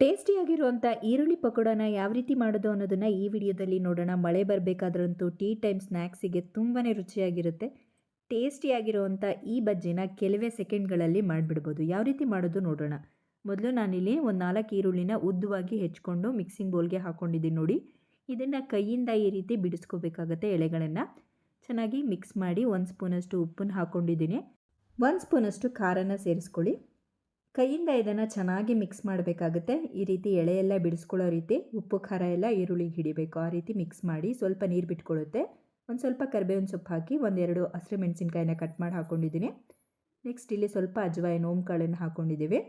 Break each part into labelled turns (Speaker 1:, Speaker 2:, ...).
Speaker 1: ಟೇಸ್ಟಿಯಾಗಿರುವಂಥ ಈರುಳ್ಳಿ ಪಕೋಡನ ಯಾವ ರೀತಿ ಮಾಡೋದು ಅನ್ನೋದನ್ನು ಈ ವಿಡಿಯೋದಲ್ಲಿ ನೋಡೋಣ. ಮಳೆ ಬರಬೇಕಾದ್ರಂತೂ ಟೀ ಟೈಮ್ ಸ್ನ್ಯಾಕ್ಸಿಗೆ ತುಂಬಾ ರುಚಿಯಾಗಿರುತ್ತೆ. ಟೇಸ್ಟಿಯಾಗಿರುವಂಥ ಈ ಬಜ್ಜಿನ ಕೆಲವೇ ಸೆಕೆಂಡ್ಗಳಲ್ಲಿ ಮಾಡಿಬಿಡ್ಬೋದು. ಯಾವ ರೀತಿ ಮಾಡೋದು ನೋಡೋಣ. ಮೊದಲು ನಾನಿಲ್ಲಿ ಒಂದು ನಾಲ್ಕು ಈರುಳ್ಳಿನ ಉದ್ದವಾಗಿ ಹೆಚ್ಕೊಂಡು ಮಿಕ್ಸಿಂಗ್ ಬೌಲ್ಗೆ ಹಾಕ್ಕೊಂಡಿದ್ದೀನಿ ನೋಡಿ. ಇದನ್ನು ಕೈಯಿಂದ ಈ ರೀತಿ ಬಿಡಿಸ್ಕೋಬೇಕಾಗತ್ತೆ ಎಳೆಗಳನ್ನು. ಚೆನ್ನಾಗಿ ಮಿಕ್ಸ್ ಮಾಡಿ ಒಂದು ಸ್ಪೂನಷ್ಟು ಉಪ್ಪನ್ನು ಹಾಕ್ಕೊಂಡಿದ್ದೀನಿ ಒಂದು ಸ್ಪೂನಷ್ಟು ಖಾರನ ಸೇರಿಸ್ಕೊಳ್ಳಿ. ಕೈಯಿಂದ ಇದನ್ನು ಚೆನ್ನಾಗಿ ಮಿಕ್ಸ್ ಮಾಡಬೇಕಾಗುತ್ತೆ. ಈ ರೀತಿ ಎಳೆ ಎಲ್ಲ ಬಿಡಿಸ್ಕೊಳ್ಳೋ ರೀತಿ ಉಪ್ಪು, ಖಾರ ಎಲ್ಲ ಈರುಳ್ಳಿಗೆ ಹಿಡಿಬೇಕು. ಆ ರೀತಿ ಮಿಕ್ಸ್ ಮಾಡಿ ಸ್ವಲ್ಪ ನೀರು ಬಿಟ್ಕೊಳ್ಳುತ್ತೆ ಒಂದು ಸ್ವಲ್ಪ ಕರಿಬೇವಿನ ಸೊಪ್ಪು ಹಾಕಿ ಒಂದೆರಡು ಹಸಿರು ಮೆಣಸಿನ್ಕಾಯಿನ ಕಟ್ ಮಾಡಿ ಹಾಕ್ಕೊಂಡಿದ್ದೀನಿ ನೆಕ್ಸ್ಟ್ ಇಲ್ಲಿ ಸ್ವಲ್ಪ ಅಜ್ವಾಯಿನ ಕಾಳನ್ನು ಹಾಕ್ಕೊಂಡಿದ್ದೀವಿ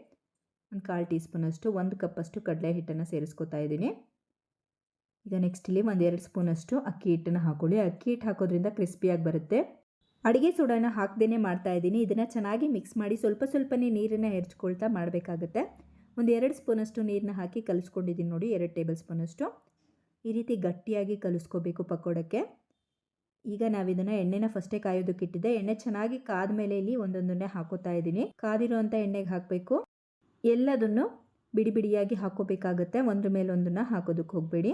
Speaker 1: ಒಂದು ಕಾಲು ಟೀ ಸ್ಪೂನಷ್ಟು ಒಂದು ಕಪ್ಪಷ್ಟು ಕಡಲೆ ಹಿಟ್ಟನ್ನು ಸೇರಿಸ್ಕೊತಾ ಇದ್ದೀನಿ. ಈಗ ನೆಕ್ಸ್ಟ್ ಇಲ್ಲಿ ಒಂದೆರಡು ಸ್ಪೂನಷ್ಟು ಅಕ್ಕಿ ಹಿಟ್ಟನ್ನು ಹಾಕ್ಕೊಳ್ಳಿ ಅಕ್ಕಿ ಹಿಟ್ಟು ಹಾಕೋದ್ರಿಂದ ಕ್ರಿಸ್ಪಿಯಾಗಿ ಬರುತ್ತೆ. ಅಡುಗೆ ಸೋಡಾನ ಹಾಕ್ದೇ ಮಾಡ್ತಾ ಇದ್ದೀನಿ. ಇದನ್ನು ಚೆನ್ನಾಗಿ ಮಿಕ್ಸ್ ಮಾಡಿ ಸ್ವಲ್ಪ ಸ್ವಲ್ಪನೇ ನೀರನ್ನು ಹೆರ್ಚ್ಕೊಳ್ತಾ ಮಾಡಬೇಕಾಗತ್ತೆ. ಒಂದು ಎರಡು ಸ್ಪೂನಷ್ಟು ನೀರನ್ನ ಹಾಕಿ ಕಲಿಸ್ಕೊಂಡಿದ್ದೀನಿ ನೋಡಿ, ಎರಡು ಟೇಬಲ್ ಸ್ಪೂನಷ್ಟು. ಈ ರೀತಿ ಗಟ್ಟಿಯಾಗಿ ಕಲಿಸ್ಕೋಬೇಕು ಪಕೋಡಕ್ಕೆ. ಈಗ ನಾವು ಇದನ್ನು ಎಣ್ಣೆನ ಫಸ್ಟೇ ಕಾಯೋದಕ್ಕಿಟ್ಟಿದ್ದೆ ಎಣ್ಣೆ ಚೆನ್ನಾಗಿ ಕಾದ ಮೇಲೆ ಇಲ್ಲಿ ಒಂದೊಂದನ್ನೇ ಹಾಕೋತಾ ಇದ್ದೀನಿ. ಕಾದಿರುವಂಥ ಎಣ್ಣೆಗೆ ಹಾಕಬೇಕು. ಎಲ್ಲದನ್ನು ಬಿಡಿ ಬಿಡಿಯಾಗಿ ಹಾಕೋಬೇಕಾಗತ್ತೆ. ಒಂದ್ರ ಮೇಲೊಂದನ್ನು ಹಾಕೋದಕ್ಕೆ ಹೋಗಬೇಡಿ.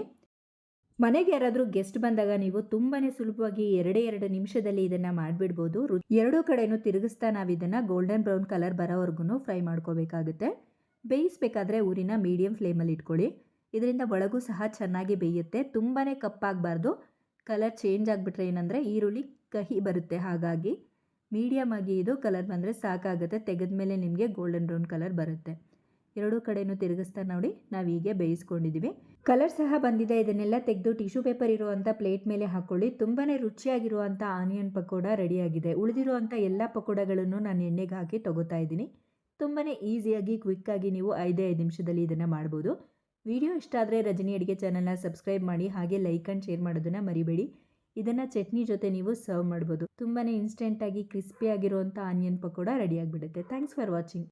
Speaker 1: ಮನೆಗೆ ಯಾರಾದರೂ ಗೆಸ್ಟ್ ಬಂದಾಗ ನೀವು ತುಂಬಾ ಸುಲಭವಾಗಿ ಎರಡೇ ಎರಡು ನಿಮಿಷದಲ್ಲಿ ಇದನ್ನು ಮಾಡಿಬಿಡ್ಬೋದು. ಎರಡೂ ಕಡೆನೂ ತಿರುಗಿಸ್ತಾ ನಾವು ಇದನ್ನು ಗೋಲ್ಡನ್ ಬ್ರೌನ್ ಕಲರ್ ಬರೋವರೆಗೂ ಫ್ರೈ ಮಾಡ್ಕೋಬೇಕಾಗುತ್ತೆ. ಬೇಯಿಸ್ಬೇಕಾದ್ರೆ ಊರಿನ ಮೀಡಿಯಮ್ ಫ್ಲೇಮಲ್ಲಿ ಇಟ್ಕೊಳ್ಳಿ. ಇದರಿಂದ ಒಳಗೂ ಸಹ ಚೆನ್ನಾಗಿ ಬೇಯುತ್ತೆ. ತುಂಬಾ ಕಪ್ಪಾಗಬಾರ್ದು. ಕಲರ್ ಚೇಂಜ್ ಆಗಿಬಿಟ್ರೆ ಏನಂದರೆ ಈರುಳ್ಳಿ ಕಹಿ ಬರುತ್ತೆ ಹಾಗಾಗಿ. ಮೀಡಿಯಮ್ ಆಗಿ ಇದು ಕಲರ್ ಬಂದರೆ ಸಾಕಾಗುತ್ತೆ. ತೆಗೆದ ಮೇಲೆ ನಿಮಗೆ ಗೋಲ್ಡನ್ ಬ್ರೌನ್ ಕಲರ್ ಬರುತ್ತೆ. ಎರಡೂ ಕಡೆಯೂ ತಿರುಗಿಸ್ತಾ ನೋಡಿ, ನಾವು ಹೀಗೆ ಬೇಯಿಸ್ಕೊಂಡಿದ್ದೀವಿ ಕಲರ್ ಸಹ ಬಂದಿದೆ. ಇದನ್ನೆಲ್ಲ ತೆಗೆದು ಟಿಶ್ಯೂ ಪೇಪರ್ ಇರುವಂಥ ಪ್ಲೇಟ್ ಮೇಲೆ ಹಾಕ್ಕೊಳ್ಳಿ ತುಂಬಾ ರುಚಿಯಾಗಿರುವಂಥ ಆನಿಯನ್ ಪಕೋಡ ರೆಡಿಯಾಗಿದೆ ಉಳಿದಿರುವಂಥ ಎಲ್ಲ ಪಕೋಡಗಳನ್ನು ನಾನು ಎಣ್ಣೆಗೆ ಹಾಕಿ ತೊಗೋತಾ ಇದ್ದೀನಿ. ತುಂಬಾ ಈಸಿಯಾಗಿ ಕ್ವಿಕ್ಕಾಗಿ ನೀವು ಐದೇ ಐದು ನಿಮಿಷದಲ್ಲಿ ಇದನ್ನು ಮಾಡ್ಬೋದು. ವಿಡಿಯೋ ಇಷ್ಟ ಆದರೆ ರಜನಿ ಅಡುಗೆ ಚಾನಲ್ನ ಸಬ್ಸ್ಕ್ರೈಬ್ ಮಾಡಿ, ಹಾಗೆ ಲೈಕ್ ಆ್ಯಂಡ್ ಶೇರ್ ಮಾಡೋದನ್ನು ಮರಿಬೇಡಿ. ಇದನ್ನು ಚಟ್ನಿ ಜೊತೆ ನೀವು ಸರ್ವ್ ಮಾಡ್ಬೋದು. ತುಂಬಾ ಇನ್ಸ್ಟೆಂಟಾಗಿ ಕ್ರಿಸ್ಪಿಯಾಗಿರುವಂಥ ಆನಿಯನ್ ಪಕೋಡ ರೆಡಿಯಾಗಿಬಿಡುತ್ತೆ ಥ್ಯಾಂಕ್ಸ್ ಫಾರ್ ವಾಚಿಂಗ್